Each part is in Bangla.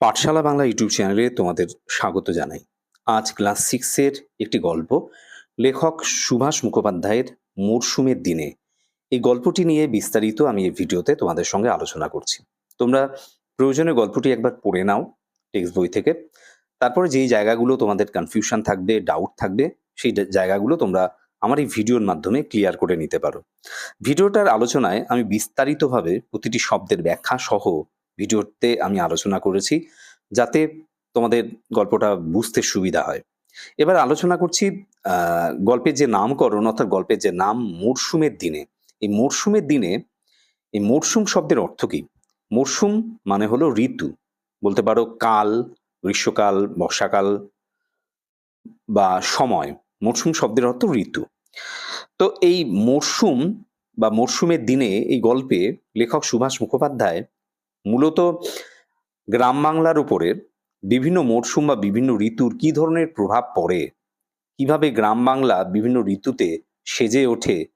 পাঠশালা বাংলা ইউটিউব চ্যানেলে তোমাদের স্বাগত জানাই। আজ ক্লাস সিক্সের একটি গল্প। লেখক সুভাষ মুখোপাধ্যায়ের মরশুমের দিনে। এই গল্পটি নিয়ে বিস্তারিত আমি এই ভিডিওতে তোমাদের সঙ্গে আলোচনা করছি। তোমরা প্রয়োজনে গল্পটি একবার পড়ে নাও টেক্সট বই থেকে। তারপরে যেই জায়গাগুলো তোমাদের কনফিউশন থাকবে ডাউট থাকবে, সেই জায়গাগুলো তোমরা আমার এই ভিডিওর মাধ্যমে ক্লিয়ার করে নিতে পারো। ভিডিওটার আলোচনায় আমি বিস্তারিতভাবে প্রতিটি শব্দের ব্যাখ্যা সহ ভিডিওতে আমি আলোচনা করেছি যাতে তোমাদের গল্পটা বুঝতে সুবিধা হয়। এবার আলোচনা করছি গল্পের যে নামকরণ অর্থাৎ গল্পের যে নাম মরশুমের দিনে। এই মরশুমের দিনে, এই মরশুম শব্দের অর্থ কি? মরশুম মানে হলো ঋতু। বলতে পারো কাল, গ্রীষ্মকাল, বর্ষাকাল বা সময়। মরশুম শব্দের অর্থ ঋতু। তো এই মরশুম বা মরশুমের দিনে এই গল্পে লেখক সুভাষ মুখোপাধ্যায় মূলত গ্রাম বাংলার উপরে বিভিন্ন মরশুম বা বিভিন্ন ঋতুর কি ধরনের প্রভাব পড়ে? কীভাবে গ্রাম বাংলা বিভিন্ন ঋতুতে সেজে ওঠে?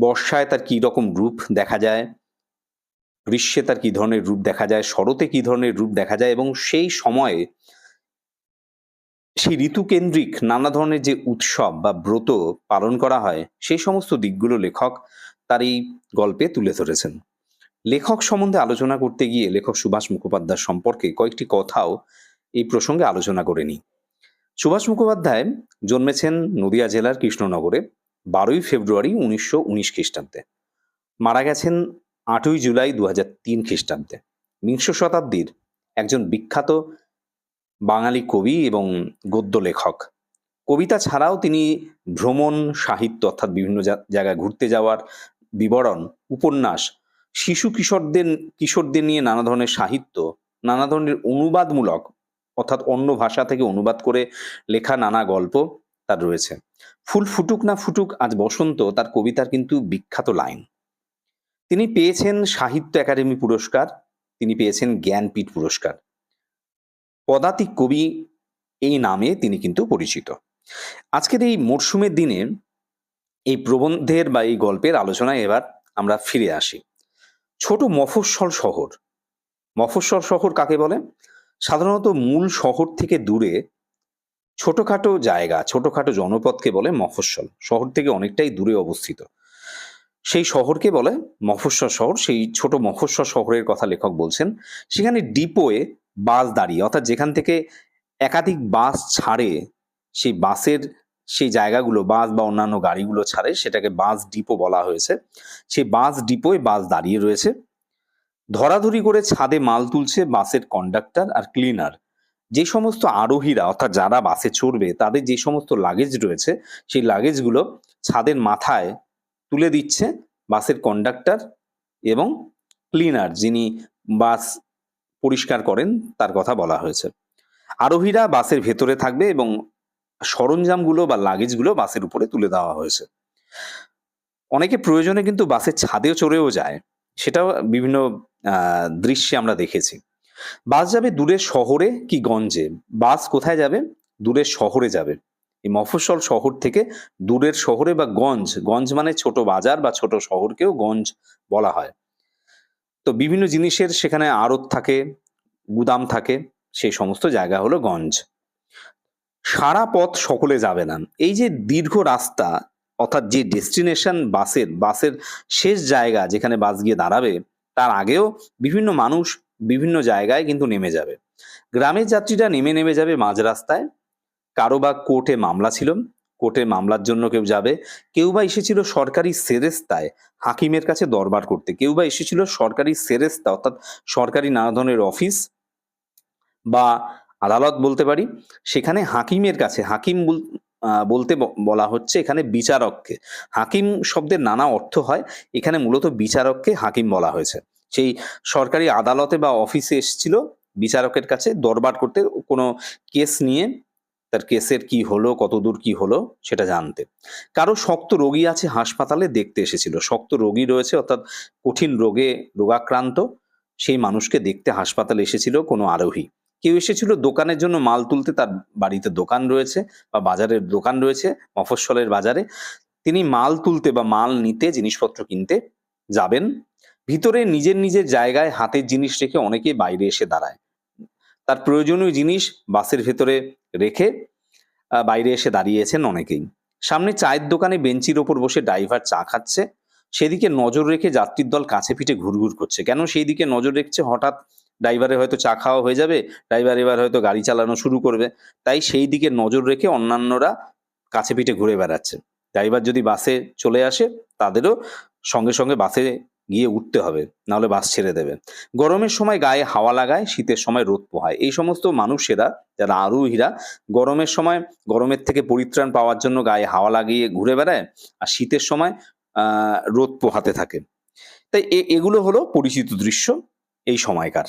বর্ষায় তার কি রকম রূপ দেখা যায়? গ্রীষ্মে তার কি ধরনের রূপ দেখা যায়? শরতে কি ধরনের রূপ দেখা যায়? এবং সেই সময়ে সেই ঋতুকেন্দ্রিক নানা ধরনের যে উৎসব বা ব্রত পালন করা হয়, সেই সমস্ত দিকগুলো লেখক তার এই গল্পে তুলে ধরেছেন। লেখক সম্বন্ধে আলোচনা করতে গিয়ে লেখক সুভাষ মুখোপাধ্যায় সম্পর্কে কয়েকটি কথাও এই প্রসঙ্গে আলোচনা করে নিই। সুভাষ মুখোপাধ্যায় জন্মেছেন নদিয়া জেলার কৃষ্ণনগরে, বারোই ফেব্রুয়ারি উনিশশো উনিশ খ্রিস্টাব্দে। মারা গেছেন আটই জুলাই দু হাজার তিন খ্রিস্টাব্দে। বিংশ শতাব্দীর একজন বিখ্যাত বাঙালি কবি এবং গদ্য লেখক। কবিতা ছাড়াও তিনি ভ্রমণ, সাহিত্য অর্থাৎ বিভিন্ন জায়গায় ঘুরতে যাওয়ার বিবরণ, উপন্যাস শিশু কিশোরদের কিশোরদের নিয়ে নানা ধরনের সাহিত্য, নানা ধরনের অনুবাদমূলক, অর্থাৎ অন্য ভাষা থেকে অনুবাদ করে লেখা নানা গল্প তার রয়েছে। ফুল ফুটুক না ফুটুক, আজ বসন্ত, তার কবিতার কিন্তু বিখ্যাত লাইন। তিনি পেয়েছেন সাহিত্য একাডেমি পুরস্কার, তিনি পেয়েছেন জ্ঞানপীঠ পুরস্কার। পদাতিক কবি এই নামে তিনি কিন্তু পরিচিত। আজকের এই মরশুমের দিনে এই প্রবন্ধের বা এই গল্পের আলোচনায় এবার আমরা ফিরে আসি। ছোট মফস্বল শহর। মফস্বল শহর কাকে বলে? সাধারণত মূল শহর থেকে দূরে ছোটখাটো জায়গা, ছোটখাটো জনপদকে বলে মফস্বল। শহর থেকে অনেকটাই দূরে অবস্থিত। সেই শহরকে বলে মফস্বল শহর। সেই ছোট মফস্বল শহরের কথা লেখক বলছেন, সেখানে ডিপোয়ে বাস দাঁড়িয়ে, অর্থাৎ যেখান থেকে একাধিক বাস ছাড়ে, সেই বাসের সেই জায়গাগুলো বাস বা অন্যান্য গাড়িগুলো ছাড়ে সেটাকে বাস ডিপো বলা হয়েছে। সেই বাস ডিপোয় বাস দাঁড়িয়ে রয়েছে। ধরাধরি করে ছাদে মাল তুলছে বাসের কন্ডাক্টর আর ক্লিনার যে সমস্ত আরোহীরা, অর্থাৎ যারা বাসে চড়বে, তাদের যে সমস্ত লাগেজ রয়েছে, সেই লাগেজগুলো ছাদের মাথায় তুলে দিচ্ছে বাসের কন্ডাক্টর এবং ক্লিনার যিনি বাস পরিষ্কার করেন, তার কথা বলা হয়েছে। আরোহীরা বাসের ভেতরে থাকবে এবং সরঞ্জামগুলো বা লাগেজগুলো বাসের উপরে তুলে দেওয়া হয়েছে। অনেকে প্রয়োজনে কিন্তু বাসের ছাদেও চড়েও যায়, সেটাও বিভিন্ন দৃশ্যে আমরা দেখেছি। বাস যাবে দূরের শহরে কি গঞ্জে? বাস কোথায় যাবে? দূরের শহরে যাবে। এই মফস্বল শহর থেকে দূরের শহরে বা গঞ্জ গঞ্জ মানে ছোট বাজার বা ছোট শহরকেও গঞ্জ বলা হয়। তো বিভিন্ন জিনিসের সেখানে আড়ত থাকে, গুদাম থাকে, সেই সমস্ত জায়গা হলো গঞ্জ। সারা পথ সকলে যাবে না। এই যে দীর্ঘ রাস্তা, অর্থাৎ যে ডেস্টিনেশন বাসের বাসের শেষ জায়গা যেখানে বাস গিয়ে দাঁড়াবে, তার আগেও বিভিন্ন মানুষ বিভিন্ন জায়গায় কিন্তু নেমে যাবে। গ্রামের যাত্রীরা নেমে নেমে যাবে মাঝ রাস্তায়। কারও বা কোর্টে মামলা ছিল, কোর্টে মামলার জন্য কেউ যাবে। কেউ বা এসেছিল সরকারি সেরেস্তায় হাকিমের কাছে দরবার করতে। কেউ বা এসেছিল সরকারি সেরেস্তা, অর্থাৎ সরকারি নানা ধরনের অফিস বা আদালত বলতে পারি, সেখানে হাকিমের কাছে, হাকিম বল- বলতে বলা হচ্ছে এখানে বিচারককে। হাকিম শব্দের নানা অর্থ হয়, এখানে মূলত বিচারককে হাকিম বলা হয়েছে। সেই সরকারি আদালতে বা অফিসে এসেছিল বিচারকের কাছে দরবার করতে, কোনো কেস নিয়ে তার কেসের কি হলো, কতদূর কি হলো, সেটা জানতে। কারও শক্ত রোগী আছে, হাসপাতালে দেখতে এসেছিল। শক্ত রোগী রয়েছে, অর্থাৎ কঠিন রোগে রোগাক্রান্ত, সেই মানুষকে দেখতে হাসপাতালে এসেছিল কোনো আরোহী। কেউ এসেছিল দোকানের জন্য মাল তুলতে, তার বাড়িতে দোকান রয়েছে বা বাজারের দোকান রয়েছে, মফস্বলের বাজারে। তিনি মাল তুলতে বা মাল নিতে জিনিসপত্র কিনতে যাবেন। ভিতরে নিজের নিজের জায়গায় হাতের জিনিস রেখে অনেকে বাইরে এসে দাঁড়ায়। তার প্রয়োজনীয় জিনিস বাসের ভেতরে রেখে বাইরে এসে দাঁড়িয়েছেন অনেকেই। সামনে চায়ের দোকানে বেঞ্চির ওপর বসে ড্রাইভার চা খাচ্ছে। সেদিকে নজর রেখে যাত্রীর দল কাছে পিঠে ঘুরঘুর করছে। কেন সেই দিকে নজর রেখেছে? হঠাৎ ড্রাইভারের হয়তো চা খাওয়া হয়ে যাবে ড্রাইভার এবার হয়তো গাড়ি চালানো শুরু করবে। তাই সেই দিকে নজর রেখে অন্যান্যরা কাছে পিঠে ঘুরে বেড়াচ্ছে। ড্রাইভার যদি বাসে চলে আসে, তাদেরও সঙ্গে সঙ্গে বাসে গিয়ে উঠতে হবে, নাহলে বাস ছেড়ে দেবে। গরমের সময় গায়ে হাওয়া লাগায়, শীতের সময় রোদ পোহায়। এই সমস্ত মানুষেরা, যারা আরোহীরা, গরমের সময় গরমের থেকে পরিত্রাণ পাওয়ার জন্য গায়ে হাওয়া লাগিয়ে ঘুরে বেড়ায়, আর শীতের সময় রোদ পোহাতে থাকে। তাই এগুলো হলো পরিচিত দৃশ্য এই সময়কার।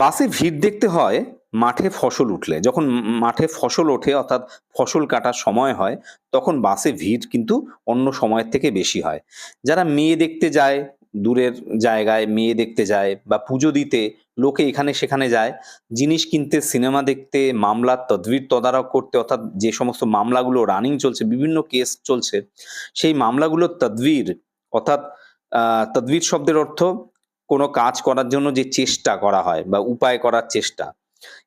বাসে ভিড় দেখতে হয়, মাঠে ফসল উঠলে। যখন মাঠে ফসল ওঠে, অর্থাৎ ফসল কাটার সময় হয়, তখন বাসে ভিড় কিন্তু অন্য সময়ের থেকে বেশি হয়। যারা মেয়ে দেখতে যায়, দূরের জায়গায় মেয়ে দেখতে যায় বা পুজো দিতে, লোকে এখানে সেখানে যায়, জিনিস কিনতে, সিনেমা দেখতে, মামলার তদবির তদারক করতে, অর্থাৎ যে সমস্ত মামলাগুলো রানিং চলছে, বিভিন্ন কেস চলছে, সেই মামলাগুলোর তদবির, অর্থাৎ তদবির শব্দের অর্থ কোনো কাজ করার জন্য যে চেষ্টা করা হয় বা উপায় করার চেষ্টা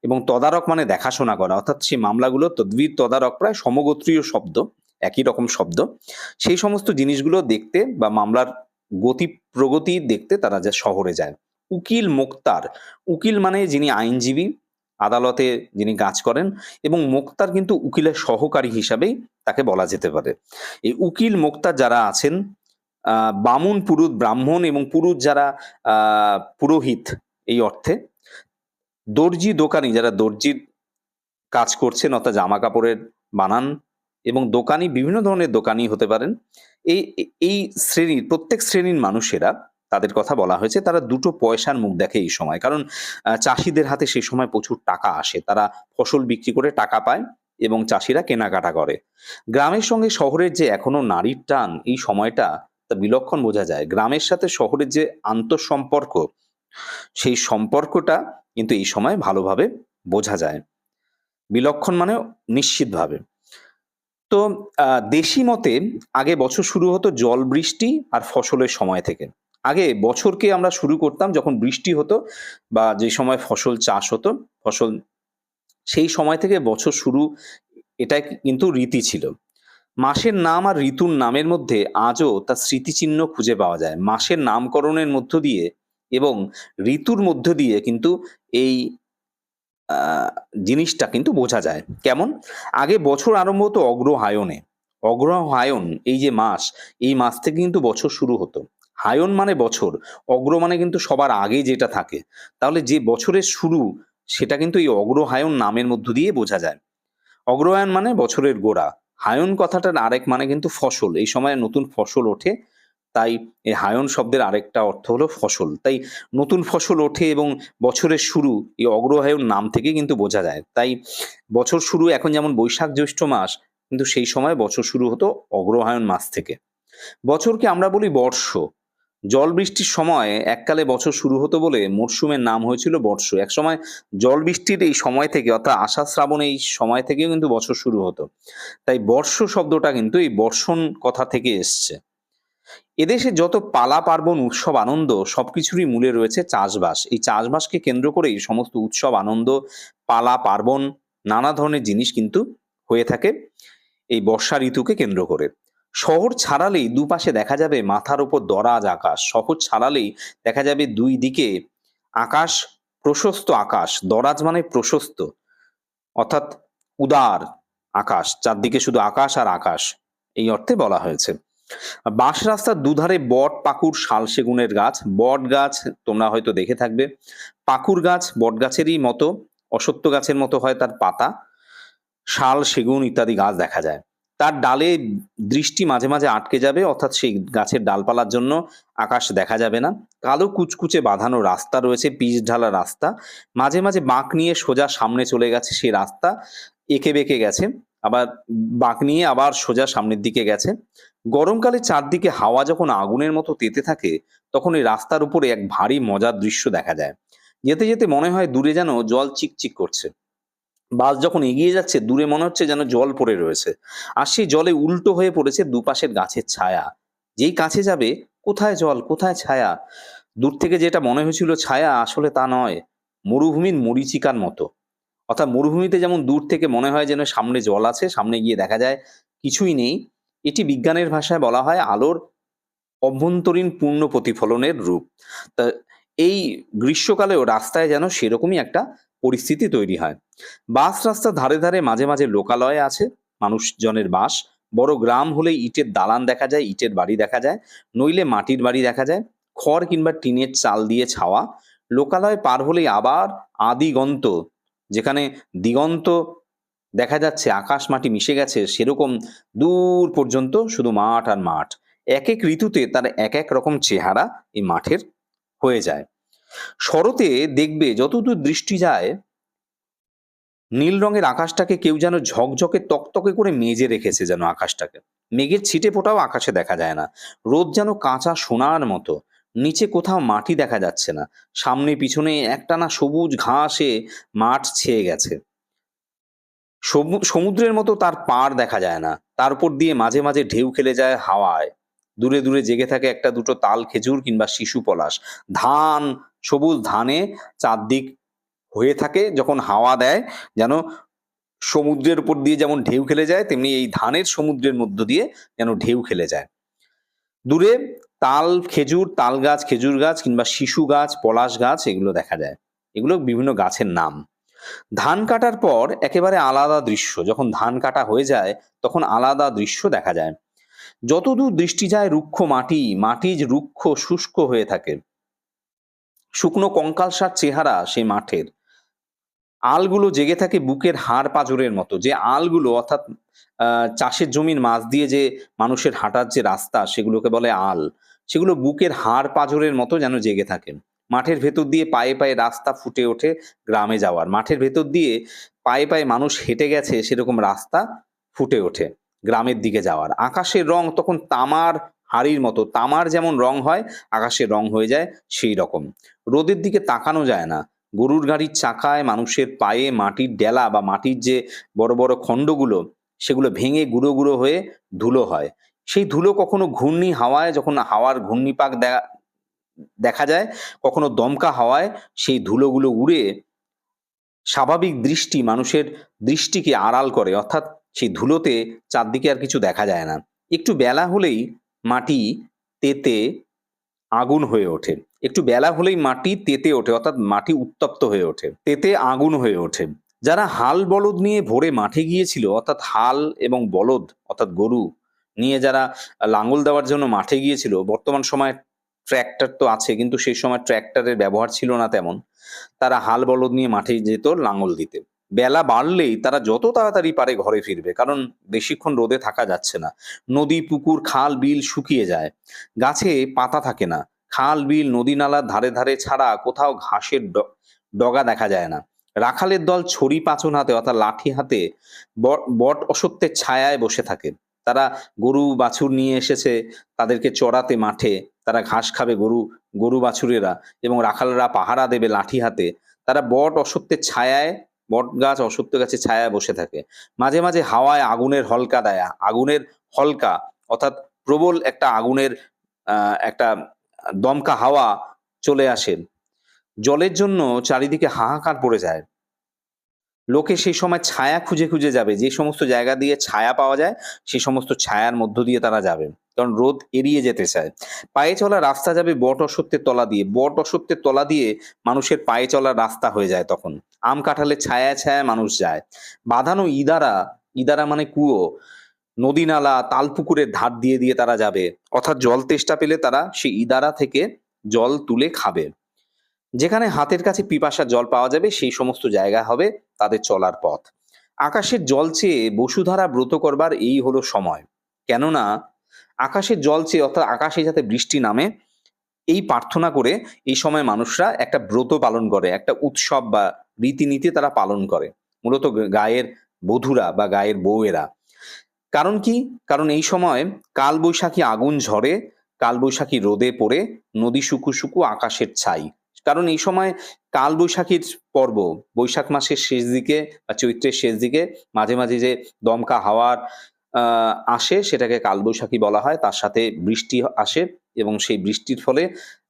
এবং তদারক মানে দেখাশোনা করা, অর্থাৎ সেই মামলাগুলো তদবির তদারক প্রায় সমগোত্রীয় শব্দ, একই রকম শব্দ। সেই সমস্ত জিনিসগুলো দেখতে বা মামলার গতি প্রগতি দেখতে তারা যা শহরে যায়। উকিল মোক্তার, উকিল মানে যিনি আইনজীবী, আদালতে যিনি কাজ করেন এবং মোক্তার কিন্তু উকিলের সহকারী হিসাবেই তাকে বলা যেতে পারে। এই উকিল মোক্তার যারা আছেন বামুন, পুরুত, ব্রাহ্মণ এবং পুরুত যারা পুরোহিত এই অর্থে, দর্জি দোকানি যারা দর্জির কাজ করছেন অর্থাৎ জামা কাপড়ের বানান এবং দোকানি, বিভিন্ন ধরনের দোকানি হতে পারেন, এই এই শ্রেণির প্রত্যেক শ্রেণির মানুষেরা তাদের কথা বলা হয়েছে, তারা দুটো পয়সার মুখ দেখে এই সময়। কারণ চাষিদের হাতে সেই সময় প্রচুর টাকা আসে, তারা ফসল বিক্রি করে টাকা পায় এবং চাষিরা কেনাকাটা করে। গ্রামের সঙ্গে শহরের যে এখনও নারীর টান এই সময়টা তা বিলক্ষণ বোঝা যায়। গ্রামের সাথে শহরের যে আন্তঃসম্পর্ক, সেই সম্পর্কটা কিন্তু এই সময় ভালোভাবে বোঝা যায়। বিলক্ষণ মানে নিশ্চিতভাবে। তো দেশি মতে আগে বছর শুরু হতো জল বৃষ্টি আর ফসলের সময় থেকে। আগে বছরকে আমরা শুরু করতাম যখন বৃষ্টি হতো বা যে সময় ফসল চাষ হতো, ফসল সেই সময় থেকে বছর শুরু এটা কিন্তু রীতি ছিল। মাসের নাম আর ঋতুর নামের মধ্যে আজও তার স্মৃতিচিহ্ন খুঁজে পাওয়া যায়। মাসের নামকরণের মধ্য দিয়ে এবং ঋতুর মধ্য দিয়ে কিন্তু এই জিনিসটা কিন্তু বোঝা যায়। কেমন? আগে বছর আরম্ভ হতো অগ্রহায়ণে। অগ্রহায়ণ, এই যে মাস, এই মাস থেকে কিন্তু বছর শুরু হতো। হায়ন মানে বছর, অগ্র মানে কিন্তু সবার আগে যেটা থাকে। তাহলে যে বছরের শুরু, সেটা কিন্তু এই অগ্রহায়ণ নামের মধ্য দিয়ে বোঝা যায়। অগ্রহায়ণ মানে বছরের গোড়া। হায়ন কথাটার আরেক মানে কিন্তু ফসল। এই সময় নতুন ফসল ওঠে, তাই এই হায়ন শব্দের আরেকটা অর্থ হলো ফসল। তাই নতুন ফসল ওঠে এবং বছরের শুরু, এই অগ্রহায়ণ নাম থেকে কিন্তু বোঝা যায়। তাই বছর শুরু এখন যেমন বৈশাখ জ্যৈষ্ঠ মাস, কিন্তু সেই সময় বছর শুরু হতো অগ্রহায়ণ মাস থেকে। বছরকে আমরা বলি বর্ষ। জল বৃষ্টির সময় এককালে বছর শুরু হতো বলে মরশুমের নাম হয়েছিল বর্ষ। এক সময় জল বৃষ্টির এই সময় থেকে, অর্থাৎ আষাঢ় শ্রাবণ এই সময় থেকেও কিন্তু বছর শুরু হতো। তাই বর্ষ শব্দটা কিন্তু এই বর্ষণ কথা থেকে এসছে। এদেশে যত পালা পার্বণ, উৎসব, আনন্দ, সবকিছুরই মূলে রয়েছে চাষবাস। এই চাষবাসকে কেন্দ্র করেই সমস্ত উৎসব, আনন্দ, পালা পার্বণ, নানা ধরনের জিনিস কিন্তু হয়ে থাকে এই বর্ষা ঋতুকে কেন্দ্র করে। শহর ছাড়ালেই দুপাশে দেখা যাবে মাথার উপর দরাজ আকাশ। শহর ছাড়ালেই দেখা যাবে দুই দিকে আকাশ, প্রশস্ত আকাশ। দরাজ মানে প্রশস্ত, অর্থাৎ উদার আকাশ। চারদিকে শুধু আকাশ আর আকাশ, এই অর্থে বলা হয়েছে। বাঁশ রাস্তার দুধারে বট পাকুর শাল সেগুনের গাছ। বট গাছ তোমরা হয়তো দেখে থাকবে। পাকুর গাছ বট গাছেরই মতো অসত্য গাছের মতো হয় তার পাতা। শাল, সেগুন ইত্যাদি গাছ দেখা যায়। তার ডালে দৃষ্টি মাঝে মাঝে আটকে যাবে, অর্থাৎ সেই গাছের ডালপালার জন্য আকাশ দেখা যাবে না। কালো কুচকুচে বাঁধানো রাস্তা রয়েছে, পিচ ঢালা রাস্তা। মাঝে মাঝে বাঁক নিয়ে সোজা সামনে চলে গেছে সেই রাস্তা, এঁকে বেঁকে গেছে। আবার বাঁক নিয়ে আবার সোজা সামনের দিকে গেছে। গরমকালে চারদিকে হাওয়া যখন আগুনের মতো তেতে থাকে, তখন এই রাস্তার উপরে এক ভারী মজার দৃশ্য দেখা যায়। যেতে যেতে মনে হয় দূরে যেন জল চিকচিক করছে। বাস যখন এগিয়ে যাচ্ছে, দূরে মনে হচ্ছে যেন জল পড়ে রয়েছে। আর সেই জলে উল্টো হয়ে পড়েছে দুপাশের গাছের ছায়া। যেই কাছে যাবে, কোথায় জল, কোথায় ছায়া? দূর থেকে যেটা মনে হয়েছিল ছায়া, আসলে তা নয়। মরুভূমির মরীচিকার মতো। অর্থাৎ মরুভূমিতে যেমন দূর থেকে মনে হয় যেন সামনে জল আছে, সামনে গিয়ে দেখা যায়, কিছুই নেই। এটি বিজ্ঞানের ভাষায় বলা হয় আলোর অভ্যন্তরীণ পূর্ণ প্রতিফলনের রূপ। তা, এই গ্রীষ্মকালেও রাস্তায় যেন সেরকমই একটা পরিস্থিতি তৈরি হয়। বাস রাস্তার ধারে ধারে মাঝে মাঝে লোকালয় আছে, মানুষজনের বাস। বড় গ্রাম হলে ইটের দালান দেখা যায়, ইটের বাড়ি দেখা যায়, নইলে মাটির বাড়ি দেখা যায়। খড় কিংবা টিনের চাল দিয়ে ছাওয়া। লোকালয় পার হলেই আবার আদিগন্ত, যেখানে দিগন্ত দেখা যাচ্ছে আকাশ মাটি মিশে গেছে, সেরকম দূর পর্যন্ত শুধু মাঠ আর মাঠ। এক এক ঋতুতে তার এক এক রকম চেহারা এই মাঠের হয়ে যায়। শরতে দেখবে যতদূর দৃষ্টি যায়, নীল রঙের আকাশটাকে কেউ যেন ঝকঝকে তকতকে করে মেজে রেখেছে যেন আকাশটাকে। মেঘের ছিটে ফোটাও আকাশে দেখা যায় না। রোদ যেন কাঁচা সোনার মতো। নিচে কোথাও মাটি দেখা যাচ্ছে না। সামনে পিছনে একটানা সবুজ ঘাসে মাঠ ছেয়ে গেছে। সমু- সমুদ্রের মতো তার পাড় দেখা যায় না। তার উপর দিয়ে মাঝে মাঝে ঢেউ খেলে যায় হাওয়ায়। দূরে দূরে জেগে থাকে একটা দুটো তাল খেজুর কিংবা শিশু পলাশ। ধান সবুজ ধানে চারদিক হয়ে থাকে, যখন হাওয়া দেয়, যেন সমুদ্রের উপর দিয়ে যেমন ঢেউ খেলে যায়, তেমনি এই ধানের সমুদ্রের মধ্য দিয়ে যেন ঢেউ খেলে যায়। দূরে তাল, খেজুর, তাল গাছ, খেজুর গাছ কিংবা শিশু গাছ, পলাশ গাছ, এগুলো দেখা যায়। এগুলো বিভিন্ন গাছের নাম। ধান কাটার পর একেবারে আলাদা দৃশ্য। যখন ধান কাটা হয়ে যায়, তখন আলাদা দৃশ্য দেখা যায়। যতদূর দৃষ্টি যায় রুক্ষ মাটি মাটি যে রুক্ষ শুষ্ক হয়ে থাকে। শুকনো কঙ্কালসার চেহারা সেই মাঠের। আলগুলো জেগে থাকে বুকের হাড় পাঁজরের মতো। যে আলগুলো অর্থাৎ চাষের জমির মাছ দিয়ে যে মানুষের হাঁটার যে রাস্তা, সেগুলোকে বলে আল, সেগুলো বুকের হাড় পাঁজরের মতো যেন জেগে থাকে। মাঠের ভেতর দিয়ে পায়ে পায়ে রাস্তা ফুটে ওঠে গ্রামে যাওয়ার। মাঠের ভেতর দিয়ে পায়ে পায়ে মানুষ হেঁটে গেছে, সেরকম রাস্তা ফুটে ওঠে গ্রামের দিকে যাওয়ার। আকাশের রং তখন তামার হাড়ির মতো। তামার যেমন রং হয় আকাশের রং হয়ে যায়, সেই রকম। রোদের দিকে তাকানো যায় না। গরুর গাড়ির চাকায় মানুষের পায়ে মাটির ডেলা বা মাটির যে বড় বড় খণ্ডগুলো, সেগুলো ভেঙে গুঁড়ো গুঁড়ো হয়ে ধুলো হয়। সেই ধুলো কখনো ঘূর্ণি হাওয়ায়, যখন হাওয়ার ঘূর্ণিপাক দেখা যায়, কখনো দমকা হাওয়ায় সেই ধুলোগুলো উড়ে স্বাভাবিক দৃষ্টি মানুষের দৃষ্টিকে আড়াল করে। অর্থাৎ সেই ধুলোতে চারদিকে আর কিছু দেখা যায় না। একটু বেলা হলেই মাটি তেতে আগুন হয়ে ওঠে। একটু বেলা হলেই মাটি তেতে ওঠে, অর্থাৎ মাটি উত্তপ্ত হয়ে ওঠে। তেতে আগুন হয়ে ওঠে। যারা হাল বলদ নিয়ে ভোরে মাঠে গিয়েছিল, অর্থাৎ হাল এবং বলদ, অর্থাৎ গরু নিয়ে যারা লাঙ্গল দেওয়ার জন্য মাঠে গিয়েছিল, বর্তমান সময় ট্র্যাক্টর তো আছে, কিন্তু সেই সময় ট্র্যাক্টরের ব্যবহার ছিল না তেমন। তারা হাল বলদ নিয়ে মাঠে যেত লাঙ্গল দিতে। বেলা বাড়লেই তারা যত তাড়াতাড়ি পারে ঘরে ফিরবে, কারণ বেশিক্ষণ রোদে থাকা যাচ্ছে না। নদী, পুকুর, খাল, বিল শুকিয়ে যায়। গাছে পাতা থাকে না। খাল, বিল, নদী নালার ধারে ধারে ছাড়া কোথাও ঘাসের ডগা দেখা যায় না। রাখালের দল ছড়ি পাচন হাতে অর্থাৎ লাঠি হাতে বট অসত্যের ছায়ায় বসে থাকে। তারা গরু, বাছুর নিয়ে এসেছে তাদেরকে চড়াতে মাঠে। তারা ঘাস খাবে গরু গরু, বাছুরেরা এবং রাখালরা পাহারা দেবে লাঠি হাতে। তারা বট অসত্যের ছায়ায় বট গাছ অসত্য গাছে ছায়া বসে থাকে। মাঝে মাঝে হাওয়ায় আগুনের হলকা দায়া, আগুনের হলকা অর্থাৎ প্রবল একটা আগুনের একটা দমকা হাওয়া চলে আসে। জলের জন্য চারিদিকে হাহাকার পড়ে যায়। লোকে সেই সময় ছায়া খুঁজে খুঁজে যাবে। যে সমস্ত জায়গা দিয়ে ছায়া পাওয়া যায় সেই সমস্ত ছায়ার মধ্য দিয়ে তারা যাবে। কারণ রোদ এড়িয়ে যেতে চায়। পায়ে চলা রাস্তা যাবে বট অসত্যের তলা দিয়ে। বট অসত্যের তলা দিয়ে মানুষের পায়ে চলার রাস্তা হয়ে যায় তখন। আম কাঁঠালের ছায়া ছায়া মানুষ যায়। বাঁধানো ইদারা ইদারা মানে কুয়ো। নদী নালা, তালপুকুরের ধার দিয়ে দিয়ে তারা যাবে। অর্থাৎ জল তেষ্টা পেলে তারা সেই ইদারা থেকে জল তুলে খাবে। যেখানে হাতের কাছে পিপাসার জল পাওয়া যাবে, সেই সমস্ত জায়গা হবে তাদের চলার পথ। আকাশের জল চেয়ে বসুধারা ব্রত করবার এই হলো সময়। কেননা, আকাশের জল চেয়ে অর্থাৎ আকাশে যাতে বৃষ্টি নামে, এই প্রার্থনা করে এই সময় মানুষরা একটা ব্রত পালন করে, একটা উৎসব বা রীতিনীতি তারা পালন করে, মূলত গায়ের বধূরা বা গায়ের বউয়েরা। কারণ কি? কারণ এই সময় কালবৈশাখী আগুন ঝরে, কালবৈশাখী রোদে পড়ে, নদী শুকু শুকু আকাশের ছাই। কারণ এই সময় কালবৈশাখীর পর্ব, বৈশাখ মাসের শেষ দিকে বা চৈত্রের শেষ দিকে মাঝে মাঝে যে দমকা হাওয়ার আসে সেটাকে কালবৈশাখী বলা হয়। তার সাথে বৃষ্টি আসে এবং সেই বৃষ্টির ফলে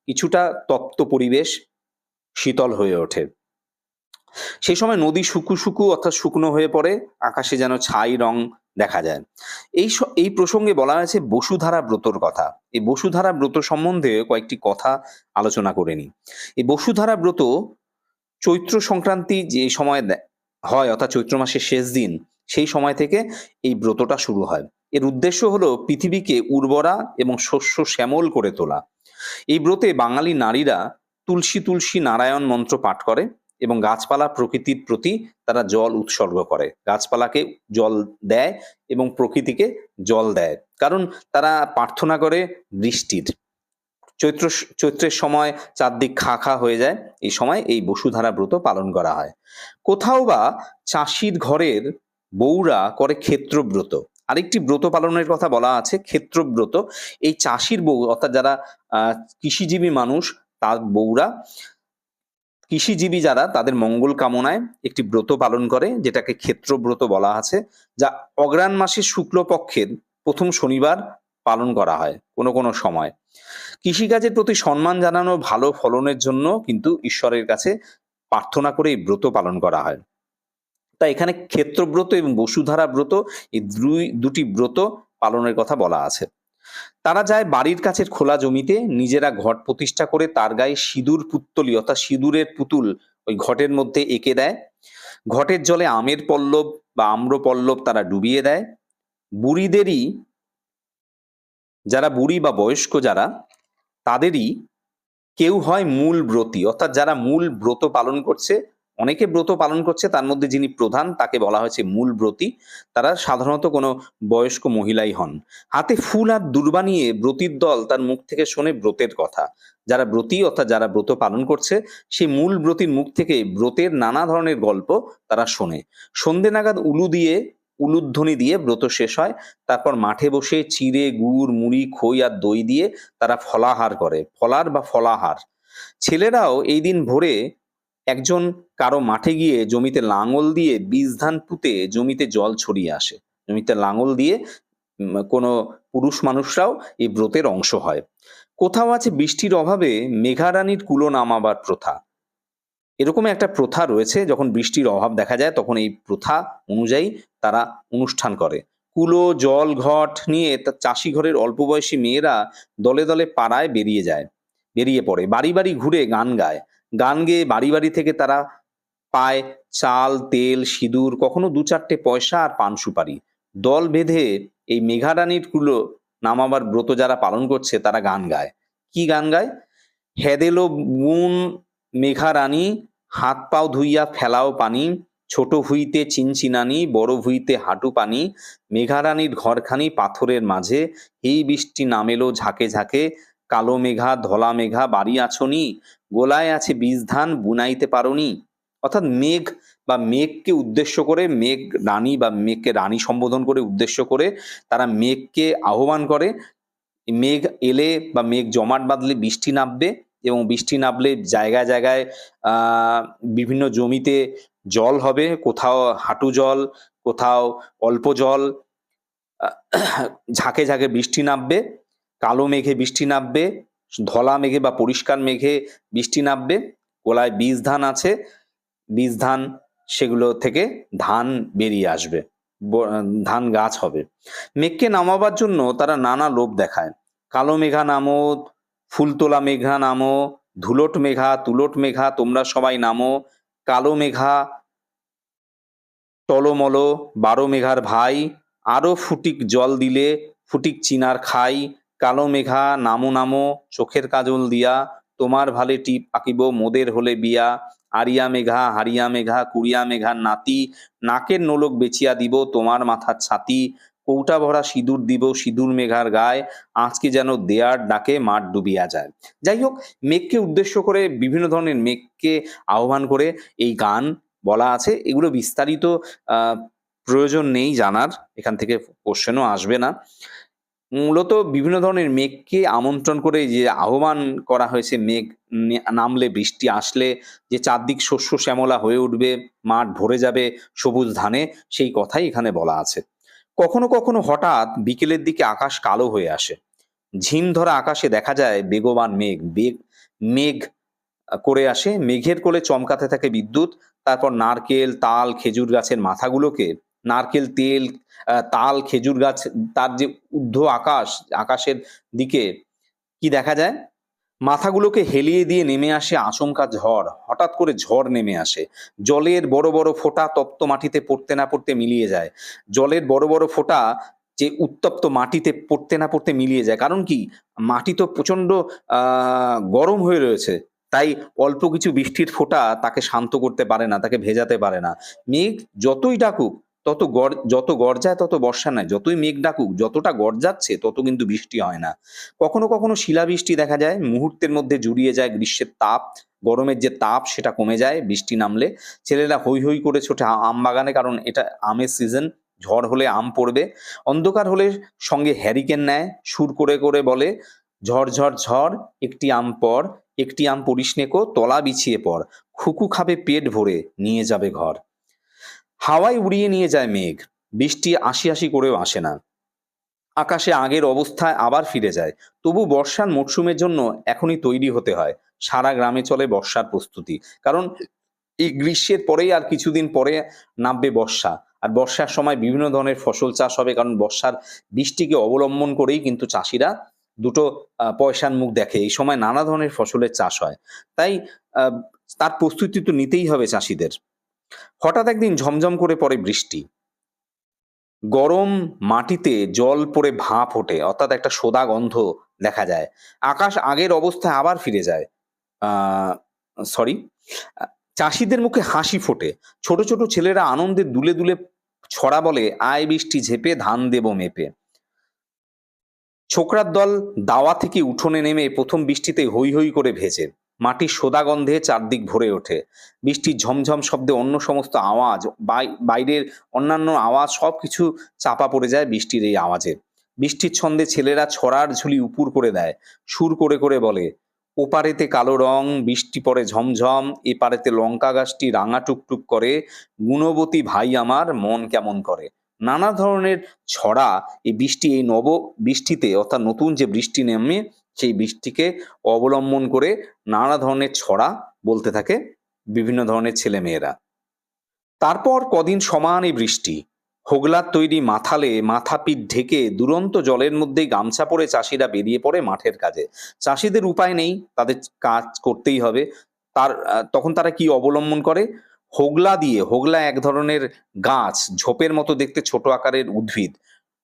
কিছুটা তপ্ত পরিবেশ শীতল হয়ে ওঠে। সেই সময় নদী শুকু শুকু অর্থাৎ শুকনো হয়ে পড়ে, আকাশে যেন ছাই রং দেখা যায়। এই এই প্রসঙ্গে বলা হয়েছে বসুধারা ব্রতর কথা। এই বসুধারা ব্রত সম্বন্ধে কয়েকটি কথা আলোচনা করে নিই। এই বসুধারা ব্রত চৈত্র সংক্রান্তি যে সময় হয় অর্থাৎ চৈত্র মাসের শেষ দিন, সেই সময় থেকে এই ব্রতটা শুরু হয়। এর উদ্দেশ্য হলো পৃথিবীকে উর্বরা এবং শস্য শ্যামল করে তোলা। এই ব্রতে বাঙালি নারীরা তুলসী তুলসী নারায়ণ মন্ত্র পাঠ করে। এবং গাছপালা প্রকৃতির প্রতি তারা জল উৎসর্গ করে। গাছপালাকে জল দেয় এবং প্রকৃতিকে জল দেয়। কারণ তারা প্রার্থনা করে বৃষ্টির। চৈত্র চৈত্রের সময় চারদিক খা খা হয়ে যায়। এই সময় এই বসুধারা ব্রত পালন করা হয়। কোথাও বা চাষির ঘরের বউরা করে ক্ষেত্রব্রত আরেকটি ব্রত পালনের কথা বলা আছে ক্ষেত্রব্রত এই চাষির বউ অর্থাৎ যারা আহ, কৃষিজীবী মানুষ তার বউরা কৃষিজীবী যারা, তাদের মঙ্গল কামনায় একটি ব্রত পালন করে, যেটাকে ক্ষেত্রব্রত বলা আছে, যা অগ্রাণ মাসের শুক্লপক্ষের প্রথম শনিবার পালন করা হয়, কোনো কোনো সময়। কৃষিকাজের প্রতি সম্মান জানানো ভালো ফলনের জন্য কিন্তু ঈশ্বরের কাছে প্রার্থনা করে এই ব্রত পালন করা হয়। তাই এখানে ক্ষেত্রব্রত এবং বসুধারা ব্রত, এই দুই, দুটি ব্রত পালনের কথা বলা আছে। তারা যায় বাড়ির কাছের খোলা জমিতে, নিজেরা ঘট প্রতিষ্ঠা করে তার গায়ে সিঁদুর পুত্তলি, অর্থাৎ সিঁদুরের পুতুল ওই ঘটের মধ্যে এঁকে দেয়। ঘটের জলে আমের পল্লব বা আম্র পল্লব তারা ডুবিয়ে দেয়। বুড়িদেরই, যারা বুড়ি বা বয়স্ক যারা, তাদেরই কেউ হয় মূল ব্রতী, অর্থাৎ যারা মূল ব্রত পালন করছে অনেকে ব্রত পালন করছে, তার মধ্যে যিনি প্রধান তাকে বলা হয়েছে মূল ব্রতী। তারা সাধারণত কোনো বয়স্ক মহিলাই হন। হাতে ফুল আর দুর্বা নিয়ে ব্রতীর দল তার মুখ থেকে শোনে ব্রতের কথা। যারা ব্রতী অর্থাৎ যারা ব্রত পালন করছে, সেই মূল ব্রতীর মুখ থেকে ব্রতের নানা ধরনের গল্প তারা শোনে। সন্ধে নাগাদ উলু দিয়ে, উলুধ্বনি দিয়ে ব্রত শেষ হয়। তারপর মাঠে বসে চিড়ে, গুড়, মুড়ি, খই আর দই দিয়ে তারা ফলাহার করে। ফলার বা ফলাহার। ছেলেরাও এই দিন ভোরে একজন কারও মাঠে গিয়ে জমিতে লাঙল দিয়ে বীজ ধান পুঁতে জমিতে জল ছড়িয়ে আসে। জমিতে লাঙল দিয়ে কোনো পুরুষ মানুষরাও এই ব্রতের অংশ হয়। কোথাও আছে বৃষ্টির অভাবে মেঘারানীর কুলো নামাবার প্রথা। এরকম একটা প্রথা রয়েছে, যখন বৃষ্টির অভাব দেখা যায়, তখন এই প্রথা অনুযায়ী তারা অনুষ্ঠান করে। কুলো, জল, ঘট নিয়ে তার চাষি ঘরের অল্প বয়সী মেয়েরা দলে দলে পাড়ায় বেরিয়ে যায়, বেরিয়ে পড়ে। বাড়ি বাড়ি ঘুরে গান গায়। গান গেয়ে বাড়ি বাড়ি থেকে তারা পায় চাল, তেল, সিঁদুর, কখনো দু চারটে পয়সা আর পান সুপারি। দল বেঁধে এই মেঘারানীর কুলো নামাবার ব্রত যারা পালন করছে, তারা গান গায়। কি গান গায়? হেদেলো বুন মেঘারানী, হাত পাও ধুইয়া ফেলাও পানি, ছোট ভুইতে চিনচিনানি, বড় ভুইতে হাঁটু পানি, মেঘারানীর ঘরখানি পাথরের মাঝে, এই বৃষ্টি নামেলো ঝাঁকে ঝাঁকে কালো মেঘা, ধলা মেঘা, বাড়ি আছনি গোলায় আছে বীজ ধান, বুনাইতে পারোনি অর্থাৎ মেঘ বা মেঘকে উদ্দেশ্য করে, মেঘ রানী বা মেঘকে রানী সম্বোধন করে, উদ্দেশ্য করে তারা মেঘকে আহ্বান করে। মেঘ এলে বা মেঘ জমাট বাঁধলে বৃষ্টি নামবে এবং বৃষ্টি নামলে জায়গায় জায়গায় বিভিন্ন জমিতে জল হবে, কোথাও হাঁটু জল, কোথাও অল্প জল ঝাঁকে ঝাঁকে বৃষ্টি নামবে। কালো মেঘে বৃষ্টি নামবে, ধলা মেঘে বা পরিষ্কার মেঘে বৃষ্টি নামবে, গোলায় বীজ ধান আছে, বীজ ধান সেগুলো থেকে ধান বেরিয়ে আসবে ধান গাছ হবে। মেঘকে নামাবার জন্য তারা নানা লোভ দেখায়। কালো মেঘা নামো, ফুলতোলা মেঘা নামো, ধুলোট মেঘা, তুলোট মেঘা, তোমরা সবাই নামো। কালো মেঘা, টলমলো, বারো মেঘার ভাই, আরও ফুটিক জল দিলে, ফুটিক চিনার খাই কালো মেঘা নামো নামো, চোখের কাজল দিয়া, তোমার ভালে টিপ আঁকিব মোদের হলে বিয়া। আরিয়া মেঘা, হারিয়া মেঘা, কুড়িয়া মেঘার নাতি, নাকের নোলক বেচিয়া দিব তোমার মাথার ছাতি। কৌটা ভরা সিঁদুর দিব সিঁদুর মেঘার গায়ে আজকে যেন দেয়ার ডাকে মাঠ ডুবিয়া যায়। যাই হোক, মেঘকে উদ্দেশ্য করে, বিভিন্ন ধরনের মেঘকে আহ্বান করে এই গান বলা আছে। এগুলো বিস্তারিত প্রয়োজন নেই জানার, এখান থেকে কোশ্চেনও আসবে না। মূলত বিভিন্ন ধরনের মেঘকে আমন্ত্রণ করে যে আহ্বান করা হয়েছে, মেঘ নামলে বৃষ্টি আসলে, যে চারদিক শস্য শ্যামলা হয়ে উঠবে, মাঠ ভরে যাবে সবুজ ধানে, সেই কথাই এখানে বলা আছে। কখনো কখনো হঠাৎ বিকেলের দিকে আকাশ কালো হয়ে আসে। ঝিম ধরা আকাশে দেখা যায় বেগবান মেঘ, বেগ, মেঘ করে আসে, মেঘের কোলে চমকাতে থাকে বিদ্যুৎ, তারপর নারকেল, তাল, খেজুর গাছের মাথাগুলোকে নারকেল তেল তাল, খেজুর গাছ, তার যে ঊর্ধ্ব আকাশ, আকাশের দিকে কি দেখা যায়? মাথাগুলোকে হেলিয়ে দিয়ে নেমে আসে আচমকা ঝড়। হঠাৎ করে ঝড় নেমে আসে। জলের বড় বড় ফোঁটা তপ্ত মাটিতে পড়তে না পড়তে মিলিয়ে যায়। জলের বড় বড় ফোঁটা যে উত্তপ্ত মাটিতে পড়তে না পড়তে মিলিয়ে যায়। কারণ কি? মাটি তো প্রচণ্ড গরম হয়ে রয়েছে। তাই অল্প কিছু বৃষ্টির ফোঁটা তাকে শান্ত করতে পারে না, তাকে ভেজাতে পারে না। মেঘ যতই ডাকুক তত গড়, যত গর্জায় তত বর্ষা নয় যতই মেঘ ডাকুক, যতটা গর্জাচ্ছে, তত কিন্তু বৃষ্টি হয় না। কখনো কখনো শিলাবৃষ্টি দেখা যায়, মুহূর্তের মধ্যে জুড়িয়ে যায় গ্রীষ্মের তাপ, গরমের যে তাপ সেটা কমে যায় বৃষ্টি নামলে। ছেলেরা হই হই করে ছোটে আম বাগানে, কারণ এটা আমের সিজন, ঝড় হলে আম পড়বে। অন্ধকার হলে সঙ্গে হ্যারিকেন নেয়, সুর করে করে বলে, ঝড় ঝড় ঝড়, একটি আম পর, একটি আম নেকো তলা বিছিয়ে পর। খুকু খাবে পেট ভরে, নিয়ে যাবে ঘর। হাওয়ায় উড়িয়ে নিয়ে যায় মেঘ। বৃষ্টি আশি আশি করেও আসে না। আকাশে আগের অবস্থায় আবার ফিরে যায়। তবু বর্ষার মরশুমের জন্য এখনই তৈরি হতে হয়। সারা গ্রামে চলে বর্ষার প্রস্তুতি। কারণ এই গ্রীষ্মের পরেই আর কিছুদিন পরে নামবে বর্ষা। আর বর্ষার সময় বিভিন্ন ধরনের ফসল চাষ হবে। কারণ বর্ষার বৃষ্টিকে অবলম্বন করেই কিন্তু চাষিরা দুটো পয়সার মুখ দেখে। এই সময় নানা ধরনের ফসলের চাষ হয়। তাই তার প্রস্তুতি তো নিতেই হবে চাষিদের। হঠাৎ একদিন ঝমঝম করে পড়ে বৃষ্টি। গরম মাটিতে জল পড়ে ভাঁপ ওঠে অর্থাৎ একটা সোদা গন্ধ দেখা যায়। আকাশ আগের অবস্থায় আবার ফিরে যায়। সরি চাষিদের মুখে হাসি ফোটে। ছোট ছোট ছেলেরা আনন্দে দুলে দুলে ছড়া বলে, আয় বৃষ্টি ঝেপে, ধান দেব মেপে। ছোকরার দল দাওয়া থেকে উঠোনে নেমে প্রথম বৃষ্টিতে হই হই করে ভেজে। মাটির সোদা গন্ধে চারদিক ভরে ওঠে। বৃষ্টির ঝমঝম শব্দে অন্য সমস্ত আওয়াজ, বাই- বাইরের অন্যান্য আওয়াজ সব কিছু চাপা পড়ে যায় বৃষ্টির এই আওয়াজে। বৃষ্টির ছন্দে ছেলেরা ছড়ার ঝুলি উপুর করে দেয়। সুর করে করে বলে, ওপারেতে কালো রং, বৃষ্টি পড়ে ঝমঝম, এপারেতে লঙ্কা গাছটি রাঙা টুকটুক করে, গুণবতী ভাই আমার মন কেমন করে। নানা ধরনের ছড়া এই বৃষ্টি, এই নব বৃষ্টিতে অর্থাৎ নতুন যে বৃষ্টি নেমে সেই বৃষ্টিকে অবলম্বন করে নানা ধরনের ছড়া বলতে থাকে বিভিন্ন ধরনের ছেলে মেয়েরা তারপর কদিন সমান বৃষ্টি। হোগলার তৈরি মাথালে মাথা পিঠ ঢেকে দুরন্ত জলের মধ্যেই গামছা পরে চাষিরা বেরিয়ে পড়ে মাঠের কাজে। চাষিদের উপায় নেই, তাদের কাজ করতেই হবে। তার তখন তারা কি অবলম্বন করে? হোগলা দিয়ে, হোগলা এক ধরনের গাছ, ঝোপের মতো দেখতে ছোট আকারের উদ্ভিদ।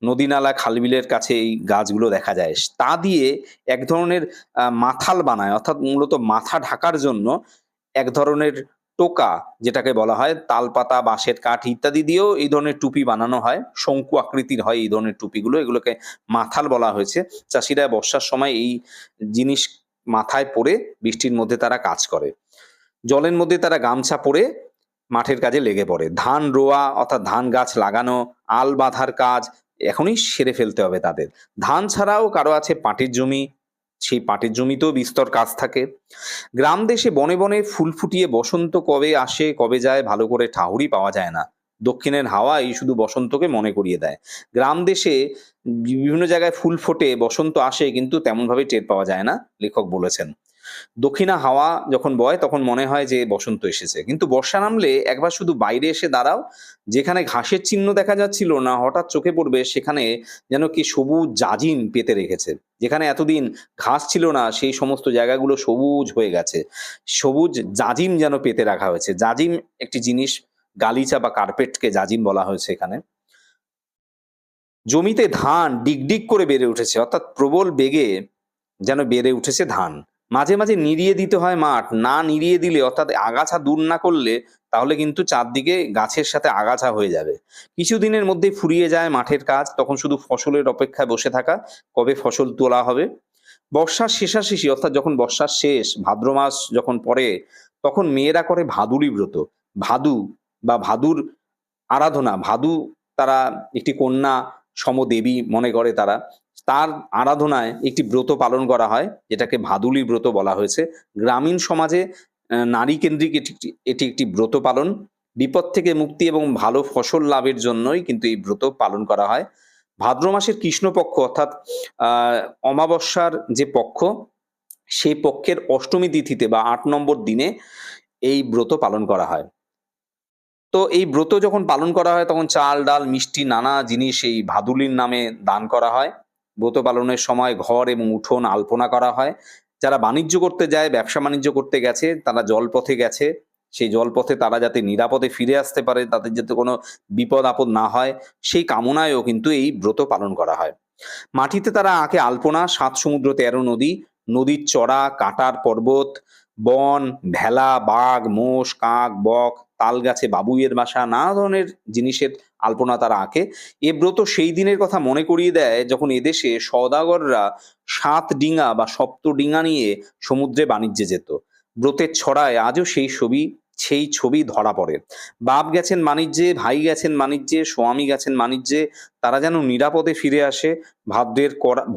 নদী নালা খালবিলের কাছে এই গাছগুলো দেখা যায়। তা দিয়ে এক ধরনের মাথাল বানায়, অর্থাৎ মূলত মাথা ঢাকার জন্য এক ধরনের টোকা, যেটাকে বলা হয় তালপাতা, বাঁশের কাঠ ইত্যাদি দিয়েও এই ধরনের টুপি বানানো হয়। শঙ্কু আকৃতির হয় এই ধরনের টুপিগুলো, এগুলোকে মাথাল বলা হয়েছে। চাষিরা বর্ষার সময় এই জিনিস মাথায় পরে বৃষ্টির মধ্যে তারা কাজ করে। জলের মধ্যে তারা গামছা পরে মাঠের কাজে লেগে পড়ে। ধান, রোয়া, অর্থাৎ ধান গাছ লাগানো, আল বাঁধার কাজ এখনই সেরে ফেলতে হবে তাদের। ধান ছাড়াও কারও আছে পাটের জমি, সেই পাটের জমিতেও বিস্তর কাজ থাকে। গ্রাম দেশে বনে বনে ফুল ফুটিয়ে বসন্ত কবে আসে, কবে যায়, ভালো করে ঠাউরি পাওয়া যায় না। দক্ষিণের হাওয়াই শুধু বসন্তকে মনে করিয়ে দেয়। গ্রাম দেশে বিভিন্ন জায়গায় ফুল ফোটে, বসন্ত আসে, কিন্তু তেমনভাবে টের পাওয়া যায় না, লেখক বলেছেন। দক্ষিণা হাওয়া যখন বয়, তখন মনে হয় যে বসন্ত এসেছে। কিন্তু বর্ষা নামলে একবার শুধু বাইরে এসে দাঁড়াও, যেখানে ঘাসের চিহ্ন দেখা যাচ্ছিল না, হঠাৎ চোখে পড়বে সেখানে যেন কি সবুজ জাজিম পেতে রেখেছে। যেখানে এতদিন ঘাস ছিল না, সেই সমস্ত জায়গাগুলো সবুজ হয়ে গেছে। সবুজ জাজিম যেন পেতে রাখা হয়েছে। জাজিম একটি জিনিস, গালিচা বা কার্পেটকে জাজিম বলা হয়েছে এখানে। জমিতে ধান ডিগডিগ করে বেড়ে উঠেছে, অর্থাৎ প্রবল বেগে যেন বেড়ে উঠেছে ধান। মাঝে মাঝে নিড়িয়ে দিতে হয় মাঠ, না নিড়িয়ে দিলে অর্থাৎ আগাছা দূর না করলে তাহলে কিন্তু চারদিকে গাছের সাথে আগাছা হয়ে যাবে। কিছুদিনের মধ্যে ফুরিয়ে যায় মাঠের কাজ, তখন শুধু ফসলের অপেক্ষায় বসে থাকা, কবে ফসল তোলা হবে? বর্ষার শেষাশেষি, অর্থাৎ যখন বর্ষার শেষ, ভাদ্র মাস যখন পড়ে, তখন মেয়েরা করে ভাদুরী ব্রত। ভাদু বা ভাদুর আরাধনা, ভাদু তারা একটি কন্যা সমদেবী মনে করে তারা। তার আরাধনায় একটি ব্রত পালন করা হয়, যেটাকে ভাদুলি ব্রত বলা হয়েছে। গ্রামীণ সমাজে নারী কেন্দ্রিক এটি একটি- ব্রত পালন। বিপদ থেকে মুক্তি এবং ভালো ফসল লাভের জন্যই কিন্তু এই ব্রত পালন করা হয়। ভাদ্র মাসের কৃষ্ণপক্ষ অর্থাৎ অমাবস্যার যে পক্ষ সেই পক্ষের অষ্টমী তিথিতে বা আট নম্বর দিনে এই ব্রত পালন করা হয়। তো এই ব্রত যখন পালন করা হয়, তখন চাল, ডাল, মিষ্টি, নানা জিনিস এই ভাদুলির নামে দান করা হয়। ব্রত পালনের সময় ঘর এবং উঠোন আলপনা করা হয়। যারা বাণিজ্য করতে যায়, ব্যবসা বাণিজ্য করতে গেছে, তারা জলপথে গেছে। সেই জলপথে তারা যাতে নিরাপদে ফিরে আসতে পারে, তাদের যাতে কোনো বিপদ আপদ না হয়, সেই কামনায়ও কিন্তু এই ব্রত পালন করা হয়। মাটিতে তারা আঁকে আলপনা, সাত সমুদ্র, তেরো নদী। নদীর চড়া, কাটার পর্বত, বন, ভেলা, বাঘ, মোষ, কাক, বক, তাল গাছে বাবুইয়ের বাসা, নানা ধরনের জিনিসের আলপনা তারা আঁকে। এ ব্রত সেই দিনের কথা মনে করিয়ে দেয় যখন এদেশে সওদাগররা সাত ডিঙা বা সপ্ত ডিঙা নিয়ে সমুদ্রে বাণিজ্যে যেত। ব্রতের ছড়ায় আজও সেই ছবি সেই ছবি ধরা পড়ে। বাপ গেছেন বাণিজ্যে ভাই গেছেন বাণিজ্যে স্বামী গেছেন বাণিজ্যে তারা যেন নিরাপদে ফিরে আসে। ভাদ্রের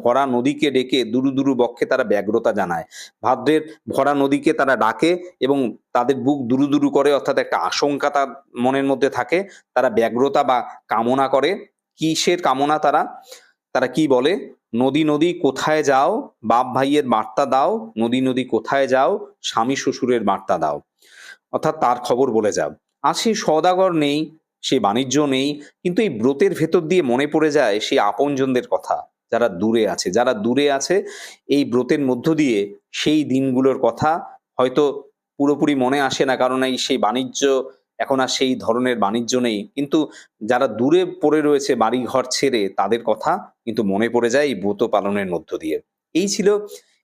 ভরা নদীকে ডেকে দুরু দুরু বক্ষে তারা ব্যগ্রতা জানায়। ভাদ্রের ভরা নদীকে তারা ডাকে এবং তাদের বুক দুরু দুরু করে, অর্থাৎ একটা আশঙ্কা তার মনের মধ্যে থাকে, তারা ব্যগ্রতা বা কামনা করে। কিসের কামনা তারা? তারা কি বলে? নদী নদী, কোথায় যাও? বাপ ভাইয়ের বার্তা দাও। নদী নদী, কোথায় যাও? স্বামী, শ্বশুরের বার্তা দাও। অর্থাৎ তার খবর বলে যাও। আর সেই সদাগর নেই সে বাণিজ্য নেই, কিন্তু এই ব্রতের ভেতর দিয়ে মনে পড়ে যায় সেই আপনজনদের কথা, যারা দূরে আছে। যারা দূরে আছে, এই ব্রতের মধ্য দিয়ে সেই দিনগুলোর কথা হয়তো পুরোপুরি মনে আসে না, কারণ এই সেই বাণিজ্য, এখন আর সেই ধরনের বাণিজ্য নেই। কিন্তু যারা দূরে পড়ে রয়েছে বাড়ি ঘর ছেড়ে, তাদের কথা কিন্তু মনে পড়ে যায় এই ব্রত পালনের মধ্য দিয়ে। এই ছিল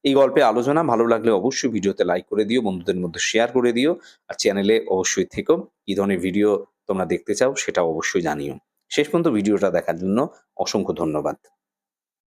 এই গল্পে আলোচনা, ভালো লাগলে অবশ্যই ভিডিওতে লাইক করে দিও, বন্ধুদের মধ্যে শেয়ার করে দিও আর চ্যানেলে অবশ্যই থেকো। কি ধরনের ভিডিও তোমরা দেখতে চাও সেটা অবশ্যই জানিও। শেষ পর্যন্ত ভিডিওটা দেখার জন্য অসংখ্য ধন্যবাদ।